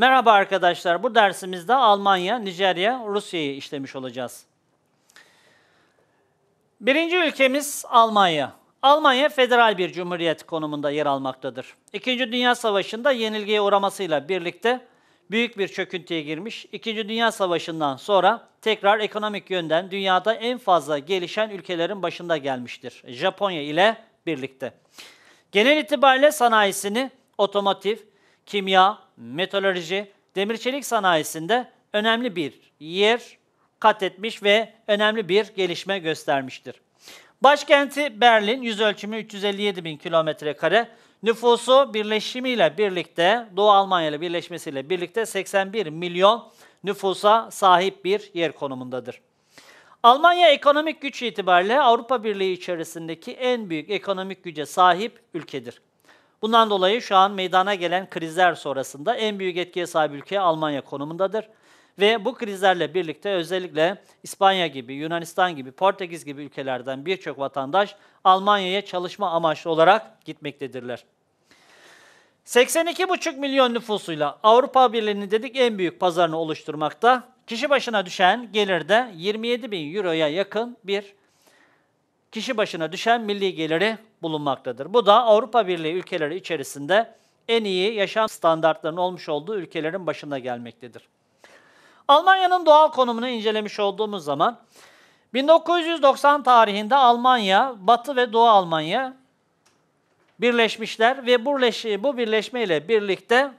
Merhaba arkadaşlar. Bu dersimizde Almanya, Nijerya, Rusya'yı işlemiş olacağız. Birinci ülkemiz Almanya. Almanya federal bir cumhuriyet konumunda yer almaktadır. İkinci Dünya Savaşı'nda yenilgiye uğramasıyla birlikte büyük bir çöküntüye girmiş. İkinci Dünya Savaşı'ndan sonra tekrar ekonomik yönden dünyada en fazla gelişen ülkelerin başında gelmiştir. Japonya ile birlikte. Genel itibariyle sanayisini otomotiv, kimya, metalurji, demir çelik sanayisinde önemli bir yer kat etmiş ve önemli bir gelişme göstermiştir. Başkenti Berlin, yüz ölçümü 357 bin kilometre kare. Nüfusu birleşimiyle birlikte, Doğu Almanya ile birleşmesiyle birlikte 81 milyon nüfusa sahip bir yer konumundadır. Almanya ekonomik güç itibariyle Avrupa Birliği içerisindeki en büyük ekonomik güce sahip ülkedir. Bundan dolayı şu an meydana gelen krizler sonrasında en büyük etkiye sahip ülke Almanya konumundadır. Ve bu krizlerle birlikte özellikle İspanya gibi, Yunanistan gibi, Portekiz gibi ülkelerden birçok vatandaş Almanya'ya çalışma amaçlı olarak gitmektedirler. 82,5 milyon nüfusuyla Avrupa Birliği'nin dedik en büyük pazarını oluşturmakta. Kişi başına düşen gelirde 27 bin euroya yakın bir kişi başına düşen milli geliri bulunmaktadır. Bu da Avrupa Birliği ülkeleri içerisinde en iyi yaşam standartlarının olmuş olduğu ülkelerin başında gelmektedir. Almanya'nın doğal konumunu incelemiş olduğumuz zaman 1990 tarihinde Almanya, Batı ve Doğu Almanya birleşmişler ve bu birleşme ile birlikte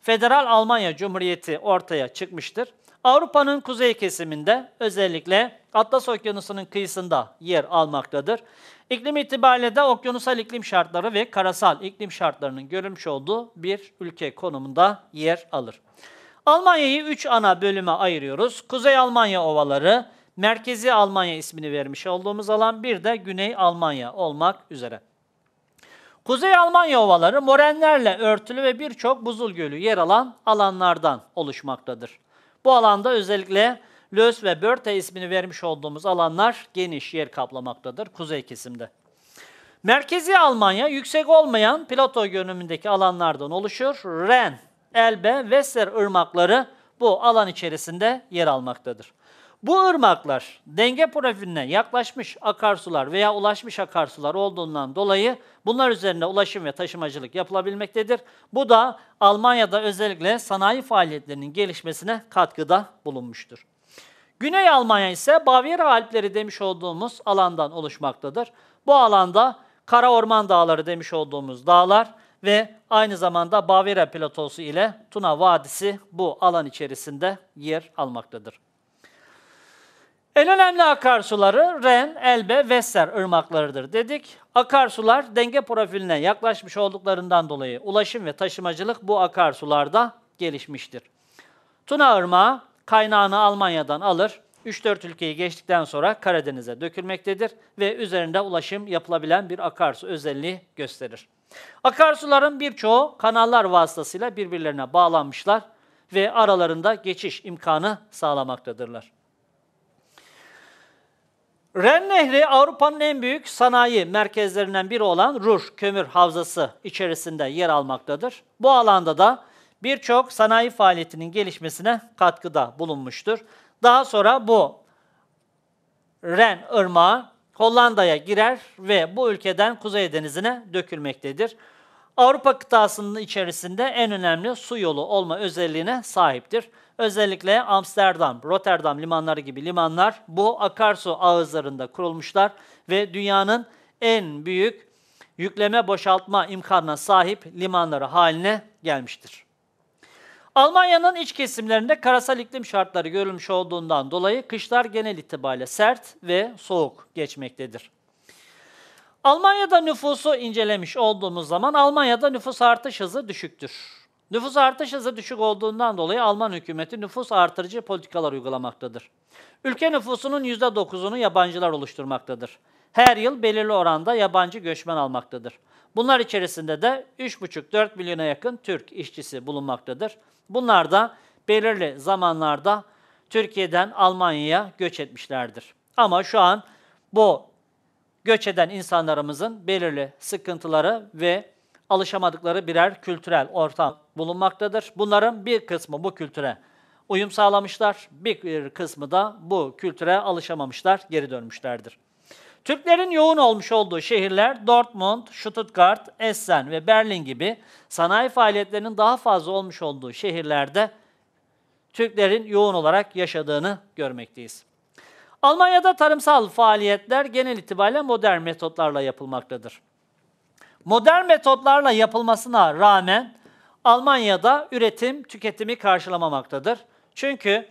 Federal Almanya Cumhuriyeti ortaya çıkmıştır. Avrupa'nın kuzey kesiminde özellikle Atlas Okyanusu'nun kıyısında yer almaktadır. İklim itibariyle de okyanusal iklim şartları ve karasal iklim şartlarının görülmüş olduğu bir ülke konumunda yer alır. Almanya'yı üç ana bölüme ayırıyoruz. Kuzey Almanya ovaları, Merkezi Almanya ismini vermiş olduğumuz alan, bir de Güney Almanya olmak üzere. Kuzey Almanya ovaları morenlerle örtülü ve birçok buzul gölü yer alan alanlardan oluşmaktadır. Bu alanda özellikle Lös ve Börte ismini vermiş olduğumuz alanlar geniş yer kaplamaktadır kuzey kesimde. Merkezi Almanya yüksek olmayan plato görünümündeki alanlardan oluşur. Ren, Elbe, Weser ırmakları bu alan içerisinde yer almaktadır. Bu ırmaklar denge profiline yaklaşmış akarsular veya ulaşmış akarsular olduğundan dolayı bunlar üzerinde ulaşım ve taşımacılık yapılabilmektedir. Bu da Almanya'da özellikle sanayi faaliyetlerinin gelişmesine katkıda bulunmuştur. Güney Almanya ise Bavyera Alpleri demiş olduğumuz alandan oluşmaktadır. Bu alanda Kara Orman Dağları demiş olduğumuz dağlar ve aynı zamanda Bavyera platosu ile Tuna Vadisi bu alan içerisinde yer almaktadır. En önemli akarsuları Ren, Elbe, Weser ırmaklarıdır dedik. Akarsular denge profiline yaklaşmış olduklarından dolayı ulaşım ve taşımacılık bu akarsularda gelişmiştir. Tuna Irmağı kaynağını Almanya'dan alır, 3-4 ülkeyi geçtikten sonra Karadeniz'e dökülmektedir ve üzerinde ulaşım yapılabilen bir akarsu özelliği gösterir. Akarsuların birçoğu kanallar vasıtasıyla birbirlerine bağlanmışlar ve aralarında geçiş imkanı sağlamaktadırlar. Ren Nehri Avrupa'nın en büyük sanayi merkezlerinden biri olan Ruhr kömür havzası içerisinde yer almaktadır. Bu alanda da birçok sanayi faaliyetinin gelişmesine katkıda bulunmuştur. Daha sonra bu Ren ırmağı Hollanda'ya girer ve bu ülkeden Kuzey Denizi'ne dökülmektedir. Avrupa kıtasının içerisinde en önemli su yolu olma özelliğine sahiptir. Özellikle Amsterdam, Rotterdam limanları gibi limanlar bu akarsu ağızlarında kurulmuşlar ve dünyanın en büyük yükleme boşaltma imkanına sahip limanları haline gelmiştir. Almanya'nın iç kesimlerinde karasal iklim şartları görülmüş olduğundan dolayı kışlar genel itibariyle sert ve soğuk geçmektedir. Almanya'da nüfusu incelemiş olduğumuz zaman Almanya'da nüfus artış hızı düşüktür. Nüfus artış hızı düşük olduğundan dolayı Alman hükümeti nüfus artırıcı politikalar uygulamaktadır. Ülke nüfusunun %9'unu yabancılar oluşturmaktadır. Her yıl belirli oranda yabancı göçmen almaktadır. Bunlar içerisinde de 3,5-4 milyona yakın Türk işçisi bulunmaktadır. Bunlar da belirli zamanlarda Türkiye'den Almanya'ya göç etmişlerdir. Ama şu an bu göç eden insanlarımızın belirli sıkıntıları ve alışamadıkları birer kültürel ortam bulunmaktadır. Bunların bir kısmı bu kültüre uyum sağlamışlar, bir kısmı da bu kültüre alışamamışlar, geri dönmüşlerdir. Türklerin yoğun olmuş olduğu şehirler Dortmund, Stuttgart, Essen ve Berlin gibi sanayi faaliyetlerinin daha fazla olmuş olduğu şehirlerde Türklerin yoğun olarak yaşadığını görmekteyiz. Almanya'da tarımsal faaliyetler genel itibariyle modern metotlarla yapılmaktadır. Modern metotlarla yapılmasına rağmen Almanya'da üretim tüketimi karşılamamaktadır. Çünkü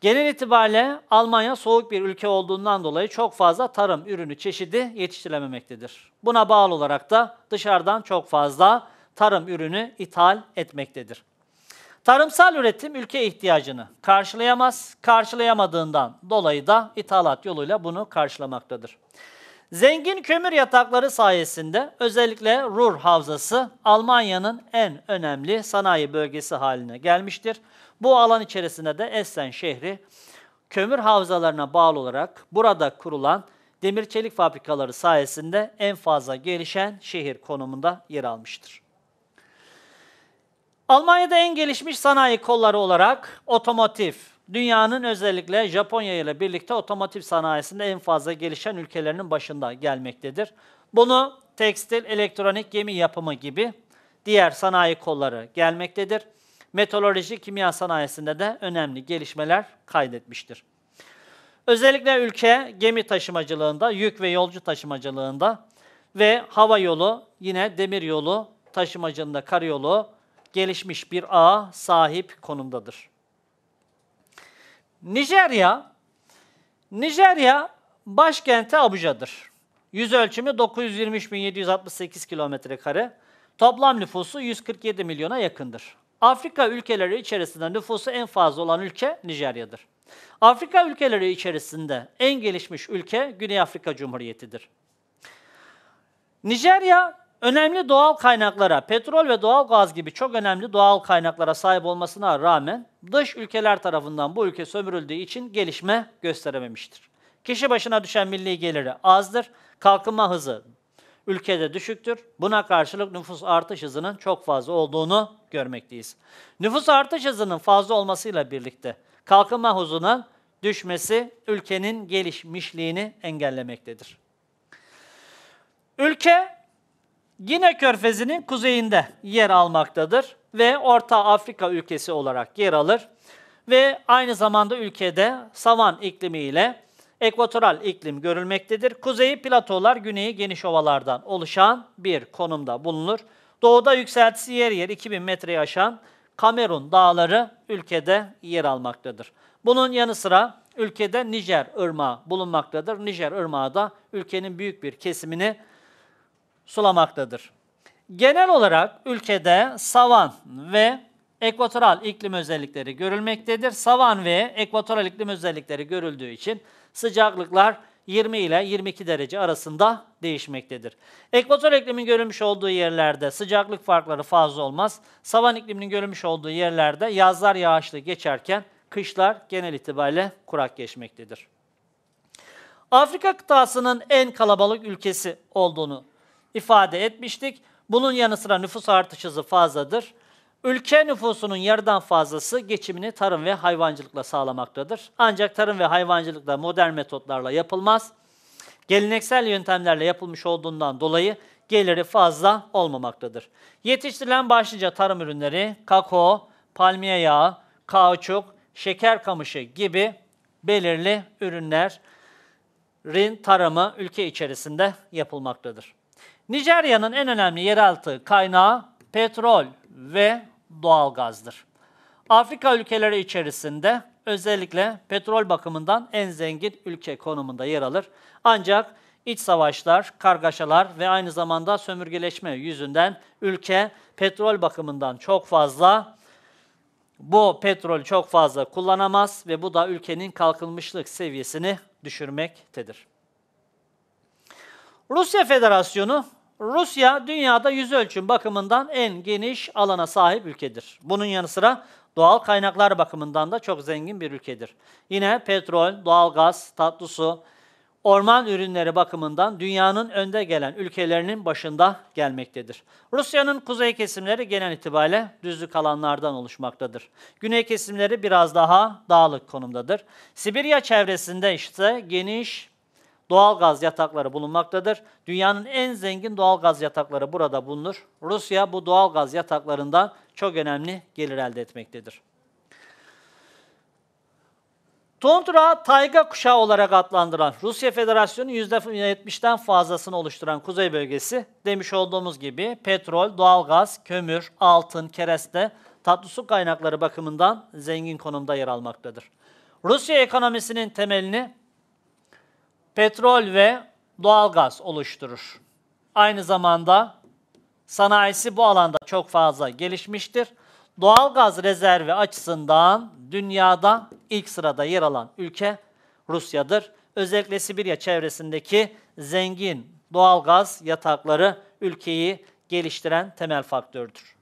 genel itibariyle Almanya soğuk bir ülke olduğundan dolayı çok fazla tarım ürünü çeşidi yetiştirilememektedir. Buna bağlı olarak da dışarıdan çok fazla tarım ürünü ithal etmektedir. Tarımsal üretim ülke ihtiyacını karşılayamaz, karşılayamadığından dolayı da ithalat yoluyla bunu karşılamaktadır. Zengin kömür yatakları sayesinde özellikle Ruhr Havzası Almanya'nın en önemli sanayi bölgesi haline gelmiştir. Bu alan içerisinde de Essen şehri kömür havzalarına bağlı olarak burada kurulan demir çelik fabrikaları sayesinde en fazla gelişen şehir konumunda yer almıştır. Almanya'da en gelişmiş sanayi kolları olarak otomotiv, dünyanın özellikle Japonya ile birlikte otomotiv sanayisinde en fazla gelişen ülkelerinin başında gelmektedir. Bunu tekstil, elektronik, gemi yapımı gibi diğer sanayi kolları gelmektedir. Meteoroloji, kimya sanayisinde de önemli gelişmeler kaydetmiştir. Özellikle ülke gemi taşımacılığında, yük ve yolcu taşımacılığında ve hava yolu, yine demir yolu taşımacılığında karayolu gelişmiş bir ağa sahip konumdadır. Nijerya, Nijerya başkenti Abuja'dır. Yüz ölçümü 923.768 kilometre kare. Toplam nüfusu 147 milyona yakındır. Afrika ülkeleri içerisinde nüfusu en fazla olan ülke Nijerya'dır. Afrika ülkeleri içerisinde en gelişmiş ülke Güney Afrika Cumhuriyeti'dir. Nijerya önemli doğal kaynaklara, petrol ve doğal gaz gibi çok önemli doğal kaynaklara sahip olmasına rağmen dış ülkeler tarafından bu ülke sömürüldüğü için gelişme gösterememiştir. Kişi başına düşen milli geliri azdır, kalkınma hızı ülkede düşüktür. Buna karşılık nüfus artış hızının çok fazla olduğunu görmekteyiz. Nüfus artış hızının fazla olmasıyla birlikte kalkınma hızının düşmesi ülkenin gelişmişliğini engellemektedir. Ülke Gine Körfezi'nin kuzeyinde yer almaktadır ve Orta Afrika ülkesi olarak yer alır ve aynı zamanda ülkede savan iklimi ile ekvatoral iklim görülmektedir. Kuzeyi platolar, güneyi geniş ovalardan oluşan bir konumda bulunur. Doğuda yükseltisi yer yer 2000 metreyi aşan Kamerun dağları ülkede yer almaktadır. Bunun yanı sıra ülkede Nijer Irmağı bulunmaktadır. Nijer Irmağı da ülkenin büyük bir kesimini sulamaktadır. Genel olarak ülkede savan ve ekvatoral iklim özellikleri görülmektedir. Savan ve ekvatoral iklim özellikleri görüldüğü için sıcaklıklar 20 ile 22 derece arasında değişmektedir. Ekvator iklimin görülmüş olduğu yerlerde sıcaklık farkları fazla olmaz. Savan ikliminin görülmüş olduğu yerlerde yazlar yağışlı geçerken kışlar genel itibariyle kurak geçmektedir. Afrika kıtasının en kalabalık ülkesi olduğunu ifade etmiştik. Bunun yanı sıra nüfus artış hızı fazladır. Ülke nüfusunun yarıdan fazlası geçimini tarım ve hayvancılıkla sağlamaktadır. Ancak tarım ve hayvancılıkta modern metotlarla yapılmaz. Geleneksel yöntemlerle yapılmış olduğundan dolayı geliri fazla olmamaktadır. Yetiştirilen başlıca tarım ürünleri kakao, palmiye yağı, kauçuk, şeker kamışı gibi belirli ürünlerin tarımı ülke içerisinde yapılmaktadır. Nijerya'nın en önemli yeraltı kaynağı petrol ve doğalgazdır. Afrika ülkeleri içerisinde özellikle petrol bakımından en zengin ülke konumunda yer alır. Ancak iç savaşlar, kargaşalar ve aynı zamanda sömürgeleşme yüzünden ülke petrol bakımından çok fazla bu petrol çok fazla kullanamaz ve bu da ülkenin kalkınmışlık seviyesini düşürmektedir. Rusya Federasyonu Rusya dünyada yüz ölçüm bakımından en geniş alana sahip ülkedir. Bunun yanı sıra doğal kaynaklar bakımından da çok zengin bir ülkedir. Yine petrol, doğalgaz, tatlı su, orman ürünleri bakımından dünyanın önde gelen ülkelerinin başında gelmektedir. Rusya'nın kuzey kesimleri genel itibariyle düzlük alanlardan oluşmaktadır. Güney kesimleri biraz daha dağlık konumdadır. Sibirya çevresinde işte geniş doğal gaz yatakları bulunmaktadır. Dünyanın en zengin doğal gaz yatakları burada bulunur. Rusya bu doğal gaz yataklarından çok önemli gelir elde etmektedir. Tundra tayga kuşağı olarak adlandırılan Rusya Federasyonu %70'den fazlasını oluşturan kuzey bölgesi demiş olduğumuz gibi petrol, doğalgaz, kömür, altın, kereste, tatlı su kaynakları bakımından zengin konumda yer almaktadır. Rusya ekonomisinin temelini petrol ve doğalgaz oluşturur. Aynı zamanda sanayisi bu alanda çok fazla gelişmiştir. Doğalgaz rezervi açısından dünyada ilk sırada yer alan ülke Rusya'dır. Özellikle Sibirya çevresindeki zengin doğalgaz yatakları ülkeyi geliştiren temel faktördür.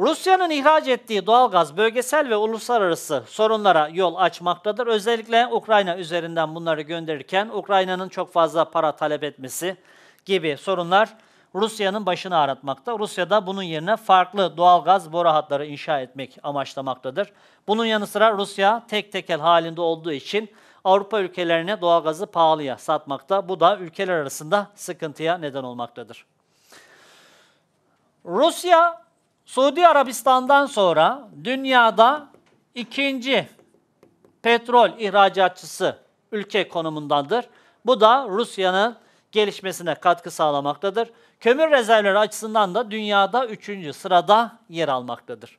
Rusya'nın ihraç ettiği doğalgaz bölgesel ve uluslararası sorunlara yol açmaktadır. Özellikle Ukrayna üzerinden bunları gönderirken Ukrayna'nın çok fazla para talep etmesi gibi sorunlar Rusya'nın başını ağrıtmakta. Rusya da bunun yerine farklı doğalgaz boru hatları inşa etmek amaçlamaktadır. Bunun yanı sıra Rusya tek tekel halinde olduğu için Avrupa ülkelerine doğalgazı pahalıya satmakta. Bu da ülkeler arasında sıkıntıya neden olmaktadır. Rusya, Suudi Arabistan'dan sonra dünyada ikinci petrol ihracatçısı ülke konumundadır. Bu da Rusya'nın gelişmesine katkı sağlamaktadır. Kömür rezervleri açısından da dünyada üçüncü sırada yer almaktadır.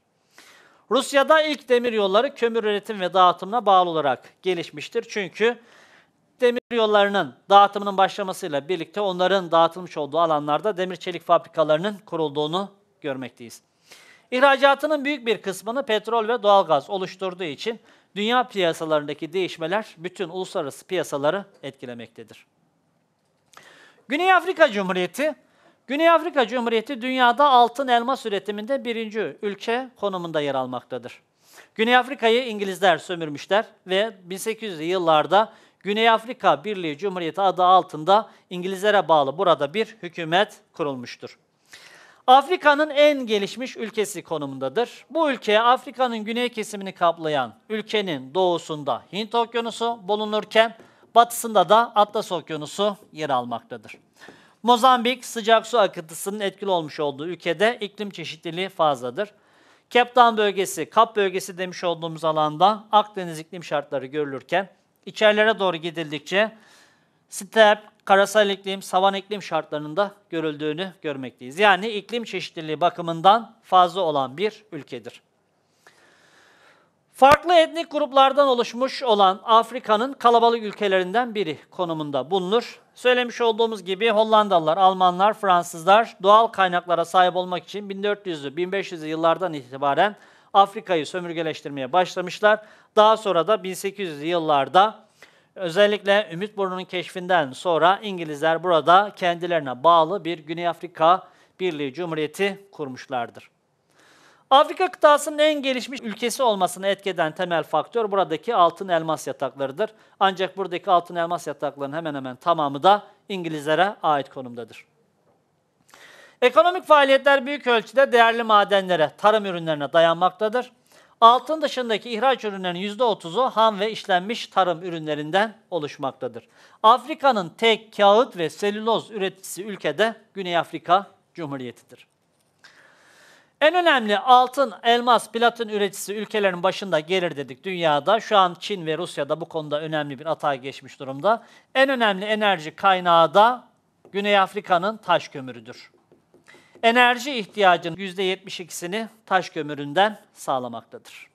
Rusya'da ilk demir yolları kömür üretim ve dağıtımına bağlı olarak gelişmiştir. Çünkü demir yollarının dağıtımının başlamasıyla birlikte onların dağıtılmış olduğu alanlarda demir çelik fabrikalarının kurulduğunu görmekteyiz. İhracatının büyük bir kısmını petrol ve doğalgaz oluşturduğu için dünya piyasalarındaki değişmeler bütün uluslararası piyasaları etkilemektedir. Güney Afrika Cumhuriyeti Güney Afrika Cumhuriyeti dünyada altın elmas üretiminde birinci ülke konumunda yer almaktadır. Güney Afrika'yı İngilizler sömürmüşler ve 1800'lü yıllarda Güney Afrika Birliği Cumhuriyeti adı altında İngilizlere bağlı burada bir hükümet kurulmuştur. Afrika'nın en gelişmiş ülkesi konumundadır. Bu ülke Afrika'nın güney kesimini kaplayan ülkenin doğusunda Hint Okyanusu bulunurken batısında da Atlas Okyanusu yer almaktadır. Mozambik sıcak su akıntısının etkili olmuş olduğu ülkede iklim çeşitliliği fazladır. Cape Town bölgesi, Kap bölgesi demiş olduğumuz alanda Akdeniz iklim şartları görülürken içerilere doğru gidildikçe step, karasal iklim, savan iklim şartlarında görüldüğünü görmekteyiz. Yani iklim çeşitliliği bakımından fazla olan bir ülkedir. Farklı etnik gruplardan oluşmuş olan Afrika'nın kalabalık ülkelerinden biri konumunda bulunur. Söylemiş olduğumuz gibi Hollandalılar, Almanlar, Fransızlar doğal kaynaklara sahip olmak için 1400'lü, 1500'lü yıllardan itibaren Afrika'yı sömürgeleştirmeye başlamışlar. Daha sonra da 1800'lü yıllarda özellikle Ümit Burnu'nun keşfinden sonra İngilizler burada kendilerine bağlı bir Güney Afrika Birliği Cumhuriyeti kurmuşlardır. Afrika kıtasının en gelişmiş ülkesi olmasını etkeden temel faktör buradaki altın elmas yataklarıdır. Ancak buradaki altın elmas yataklarının hemen hemen tamamı da İngilizlere ait konumdadır. Ekonomik faaliyetler büyük ölçüde değerli madenlere, tarım ürünlerine dayanmaktadır. Altın dışındaki ihraç ürünlerinin %30'u ham ve işlenmiş tarım ürünlerinden oluşmaktadır. Afrika'nın tek kağıt ve selüloz üreticisi ülkede Güney Afrika Cumhuriyeti'dir. En önemli altın, elmas, platin üreticisi ülkelerin başında gelir dedik dünyada. Şu an Çin ve Rusya'da bu konuda önemli bir atay geçmiş durumda. En önemli enerji kaynağı da Güney Afrika'nın taş kömürüdür. Enerji ihtiyacının %72'sini taş kömüründen sağlamaktadır.